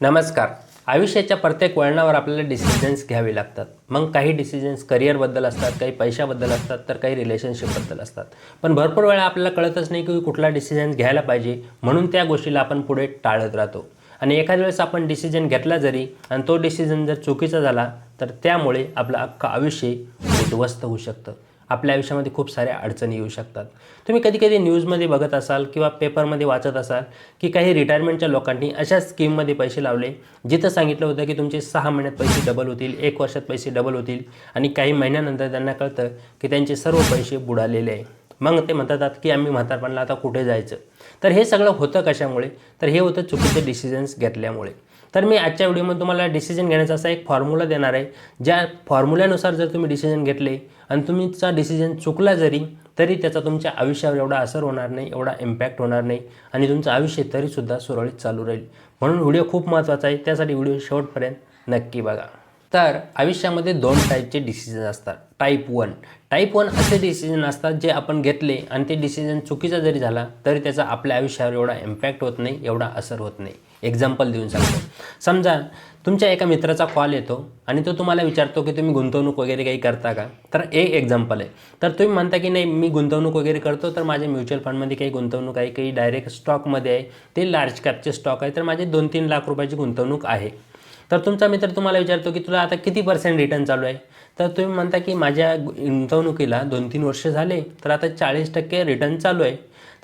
नमस्कार. आयुष्याच्या प्रत्येक वळणावर आपल्याला डिसिजन्स घ्यावे लागतात. मग काही डिसिजन्स करिअरबद्दल असतात काही पैशाबद्दल असतात तर काही रिलेशनशिपबद्दल असतात. पण भरपूर वेळा आपल्याला कळतच नाही की कुठला डिसिजन घ्यायला पाहिजे म्हणून त्या गोष्टीला आपण पुढे टाळत राहतो. आणि एखाद्या वेळेस आपण डिसिजन घेतला जरी आणि तो डिसिजन जर चुकीचा झाला तर त्यामुळे आपलं अख्खं आयुष्य उद्ध्वस्त होऊ शकतं. आपल्या आयुष्यामध्ये खूप साऱ्या अडचणी येऊ शकतात. तुम्ही कधी कधी न्यूजमध्ये बघत असाल किंवा पेपरमध्ये वाचत असाल की काही रिटायरमेंटच्या लोकांनी अशा स्कीममध्ये पैसे लावले जिथं सांगितलं होतं की तुमचे सहा महिन्यात पैसे डबल होतील एक वर्षात पैसे डबल होतील आणि काही महिन्यानंतर त्यांना कळतं की त्यांचे सर्व पैसे बुडालेले आहे. मग ते म्हणतात की आम्ही म्हातारपणाला आता कुठे जायचं? तर हे सगळं होतं कशामुळे? तर हे होतं चुकीचे डिसिजन्स घेतल्यामुळे. तर मी आजच्या व्हिडिओमध्ये तुम्हाला डिसिजन घेण्याचा असा एक फॉर्म्युला देणार आहे. ज्या फॉर्म्युल्यानुसार जर तुम्ही डिसिजन घेतले आणि तुमचा डिसिजन चुकला जरी तरी त्याचा तुमच्या आयुष्यावर एवढा असर होणार नाही एवढा इम्पॅक्ट होणार नाही आणि तुमचं आयुष्य तरीसुद्धा सुरळीत चालू राहील. म्हणून व्हिडिओ खूप महत्त्वाचा आहे. त्यासाठी व्हिडिओ शेवटपर्यंत नक्की बघा. तर आयुष्यामध्ये दोन टाईपचे डिसिजन असतात. टाईप वन टाईप वन असे डिसिजन असतात जे आपण घेतले आणि ते डिसिजन चुकीचा जरी झाला तरी त्याचा आपल्या आयुष्यावर एवढा इम्पॅक्ट होत नाही एवढा असर होत नाही. एक्झाम्पल देऊन सांगतो. समजा तुमच्या एका मित्राचा कॉल येतो आणि तो तुम्हाला विचारतो की तुम्ही गुंतवणूक वगैरे काही करता का? तर एक एक्झाम्पल आहे. तर तुम्ही म्हणता की नाही मी गुंतवणूक वगैरे करतो तर माझ्या म्युच्युअल फंडमध्ये काही गुंतवणूक आहे काही डायरेक्ट स्टॉकमध्ये आहे ते लार्ज कॅपचे स्टॉक आहे तर माझे दोन तीन लाख रुपयाची गुंतवणूक आहे. तर तुमचा मित्र तुम्हाला विचारतो की तुला आता किती पर्सेंट रिटर्न चालू आहे? तर तुम्ही म्हणता की माझ्या गुंतवणुकीला दोन तीन वर्ष झाले तर आता चाळीस टक्के रिटर्न चालू आहे.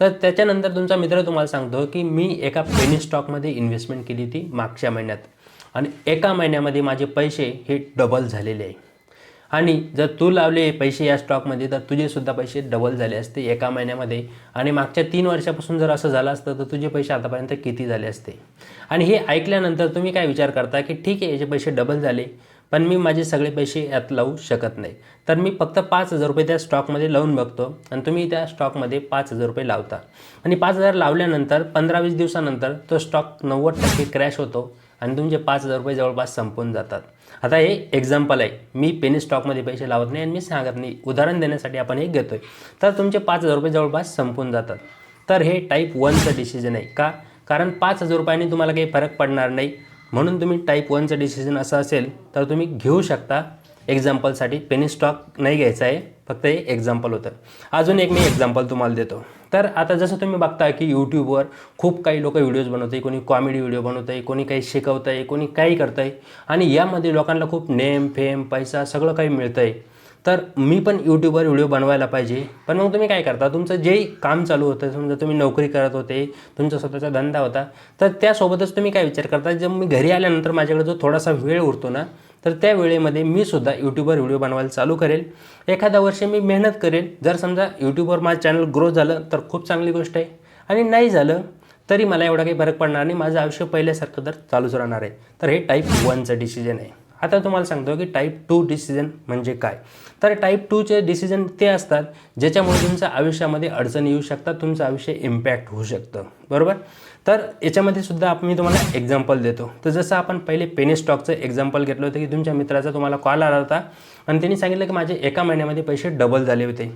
तर त्याच्यानंतर तुमचा मित्र तुम्हाला सांगतो की मी एका पेनी स्टॉकमध्ये इन्व्हेस्टमेंट केली होती मागच्या महिन्यात. आणि एका महिन्यामध्ये माझे पैसे हे डबल झालेले आहे. आणि जर तू लावले पैसे या स्टॉकमध्ये तर तुझेसुद्धा पैसे डबल झाले असते एका महिन्यामध्ये. आणि मागच्या तीन वर्षापासून जर असं झालं असतं तर तुझे पैसे आतापर्यंत किती झाले असते? आणि हे ऐकल्यानंतर तुम्ही काय विचार करता की ठीक आहे याचे पैसे डबल झाले. पण मी माझे सगळे पैसे यात लावू शकत नाही. तर मी फक्त पाच हजार रुपये त्या स्टॉकमध्ये लावून बघतो आणि तुम्ही त्या स्टॉकमध्ये पाच हजार रुपये लावता. आणि पाच हजार लावल्यानंतर पंधरा वीस दिवसानंतर तो स्टॉक नव्वद टक्के क्रॅश होतो आणि तुमचे पाच हजार रुपये जवळपास संपून जातात. आता हे एक्झाम्पल आहे. मी पेनी स्टॉकमध्ये पैसे लावत नाही आणि मी सांगत नाही. उदाहरण देण्यासाठी आपण हे घेतो आहे तर तुमचे पाच हजार रुपये जवळपास संपून जातात. तर हे टाईप वनचं डिसिजन आहे का? कारण पाच हजार रुपयांनी तुम्हाला काही फरक पडणार नाही. म्हणून तुम्ही टाईप वनचं डिसिजन असं असेल तर तुम्ही घेऊ शकता. एक्झाम्पलसाठी पेनी स्टॉक नाही घ्यायचा आहे फक्त हे एक्झाम्पल होतं. अजून एक मी एक्झाम्पल तुम्हाला देतो. तर आता जसं तुम्ही बघता की यूट्यूबवर खूप काही लोक व्हिडिओज बनवत आहे कोणी कॉमेडी व्हिडिओ बनवत आहे कोणी काही शिकवत आहे कोणी काही करत आहे आणि यामध्ये लोकांना खूप नेम फेम पैसा सगळं काही मिळतं आहे तर मी पण यूट्यूबवर व्हिडिओ बनवायला पाहिजे. पण मग तुम्ही काय करता? तुमचं जे काम चालू होतं समजा तुम्ही नोकरी करत होते तुमचा स्वतःचा धंदा होता तर त्यासोबतच तुम्ही काय विचार करता? जर मी घरी आल्यानंतर माझ्याकडे जो थोडासा वेळ उरतो ना तर त्या वेळेमध्ये मी सुद्धा यूट्यूबवर व्हिडिओ बनवायला चालू करेल. एखाद्या वर्षी मी मेहनत करेल. जर समजा यूट्यूबवर माझं चॅनल ग्रो झालं तर खूप चांगली गोष्ट आहे. आणि नाही झालं तरी मला एवढा काही फरक पडणार नाही. माझं आयुष्य पहिल्यासारखं तर चालूच राहणार आहे. तर हे टाईप वनचं डिसिजन आहे. आता तुम्हाला सांगतो की टाईप टू डिसिजन म्हणजे काय? तर टाईप टूचे डिसिजन ते असतात ज्याच्यामुळे तुमच्या आयुष्यामध्ये अडचणी येऊ शकतात तुमचं आयुष्य इम्पॅक्ट होऊ शकतं. बरोबर? तर याच्यामध्ये सुद्धा आपण मी तुम्हाला एक्झाम्पल देतो. तर जसं आपण पहिले पेनी स्टॉकचं एक्झाम्पल घेतलं होतं की तुमच्या मित्राचा तुम्हाला कॉल आला होता आणि त्यांनी सांगितलं की माझे एका महिन्यामध्ये पैसे डबल झाले होते.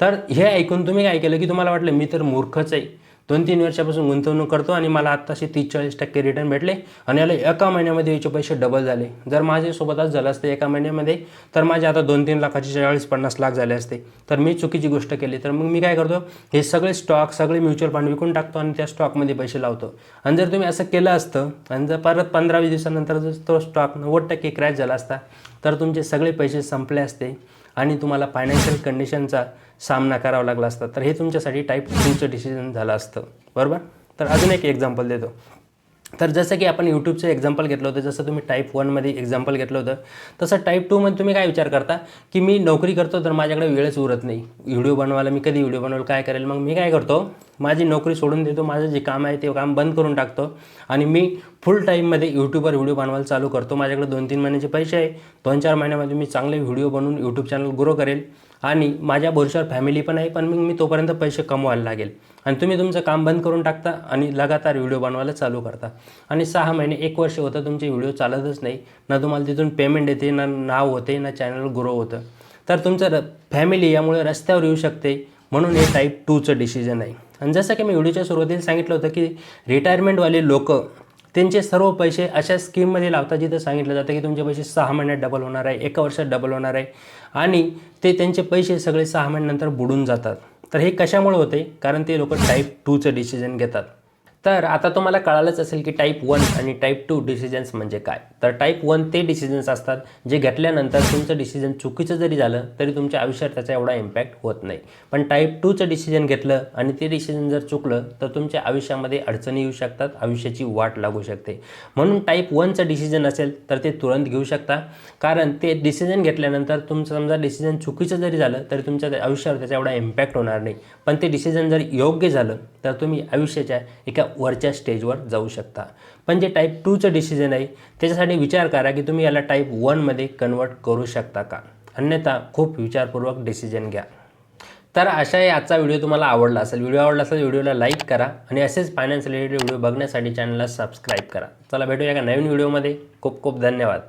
तर हे ऐकून तुम्ही काय केलं की तुम्हाला वाटलं मी तर मूर्खच आहे. दोन तीन वर्षापासून गुंतवणूक करतो आणि मला आत्ताशी तीस चाळीस टक्के रिटर्न भेटले आणि याला एका महिन्यामध्ये याचे पैसे डबल झाले. जर माझ्यासोबतच झालं असते एका महिन्यामध्ये तर माझे आता दोन तीन लाखाचे चाळीस पन्नास लाख झाले असते. तर मी चुकीची गोष्ट केली. तर मग मी काय करतो हे सगळे स्टॉक सगळे म्युच्युअल फंड विकून टाकतो आणि त्या स्टॉकमध्ये पैसे लावतो. आणि जर तुम्ही असं केलं असतं आणि जर परत पंधरा वीस दिवसानंतर जर तो स्टॉक नव्वद टक्के क्रॅश झाला असता तर तुमचे सगळे पैसे संपले असते. आणि तुम्हाला फायनान्शियल कंडिशनचा सामना करावा लागला असता तर हे तुमच्यासाठी टाईप टूचं डिसिजन झालं असतं. बरोबर? तर अजून एक एक्झाम्पल देतो. तर जसं की आपण यूट्यूबचं एक्झाम्पल घेतलं होतं जसं तुम्ही टाईप वनमध्ये एक्झाम्पल घेतलं होतं तसं टाईप टूमध्ये तुम्ही काय विचार करता? की मी नोकरी करतो तर माझ्याकडे वेळच उरत नाही. व्हिडिओ बनवायला मी कधी व्हिडिओ बनवायला काय करेल? मग मी काय करतो? माझी नोकरी सोडून देतो माझं जे काम आहे ते काम बंद करून टाकतो आणि मी फुल टाईममध्ये यूट्यूबवर व्हिडिओ बनवायला चालू करतो. माझ्याकडे दोन तीन महिन्याचे पैसे आहे. दोन चार महिन्यामध्ये मी चांगले व्हिडिओ बनवून यूट्यूब चॅनल ग्रो करेल. आणि माझ्या भरोशावर फॅमिली पण आहे पण मग मी तोपर्यंत पैसे कमवायला लागेल. आणि तुम्ही तुमचं काम बंद करून टाकता आणि लगातार व्हिडिओ बनवायला चालू करता. आणि सहा महिने एक वर्ष होतं तुमचे व्हिडिओ चालतच नाही. ना तुम्हाला तिथून पेमेंट येते ना नाव होते ना चॅनल ग्रो होतं. तर तुमचं र फॅमिली यामुळे रस्त्यावर येऊ शकते. म्हणून हे टाईप टूचं डिसिजन आहे. आणि जसं की मी व्हिडिओच्या सुरुवातीला सांगितलं होतं की रिटायरमेंटवाले लोक त्यांचे सर्व पैसे अशा स्कीममध्ये लावतात जिथं सांगितलं जातं की तुमचे पैसे सहा महिन्यात डबल होणार आहे एका वर्षात डबल होणार आहे. आणि ते त्यांचे पैसे सगळे सहा महिन्यानंतर बुडून जातात. तर हे कशामुळे होते? कारण ते लोक टाईप टूचं डिसिजन घेतात. तर आता तुम्हाला कळालंच असेल की टाईप वन आणि टाईप टू डिसिजन्स म्हणजे काय. तर टाईप वन ते डिसिजन्स असतात जे घेतल्यानंतर तुमचं डिसिजन चुकीचं जरी झालं तरी तुमच्या आयुष्यात त्याचा एवढा इम्पॅक्ट होत नाही. पण टाईप टूचं डिसिजन घेतलं आणि ते डिसिजन जर चुकलं तर तुमच्या आयुष्यामध्ये अडचणी येऊ शकतात आयुष्याची वाट लागू शकते. म्हणून टाईप वनचं डिसिजन असेल तर ते तुरंत घेऊ शकता. कारण ते डिसिजन घेतल्यानंतर तुमचं समजा डिसिजन चुकीचं जरी झालं तरी तुमच्या त्या आयुष्यावर त्याचा एवढा इम्पॅक्ट होणार नाही. पण ते डिसिजन जर योग्य झालं तर तुम्ही आयुष्याच्या एका वरच्या स्टेजवर जाऊ शकता. पण जे टाईप टूचं डिसिजन आहे त्याच्यासाठी विचार करा की तुम्ही याला टाईप वनमध्ये कन्वर्ट करू शकता का? अन्यथा खूप विचारपूर्वक डिसिजन घ्या. तर अशा आजचा व्हिडिओ तुम्हाला आवडला असेल व्हिडिओ आवडला असेल व्हिडिओला लाईक करा आणि असेच फायनान्स रिलेटेड व्हिडिओ बघण्यासाठी चॅनलला सबस्क्राईब करा. चला भेटूया एका नवीन व्हिडिओमध्ये खूप खूप धन्यवाद.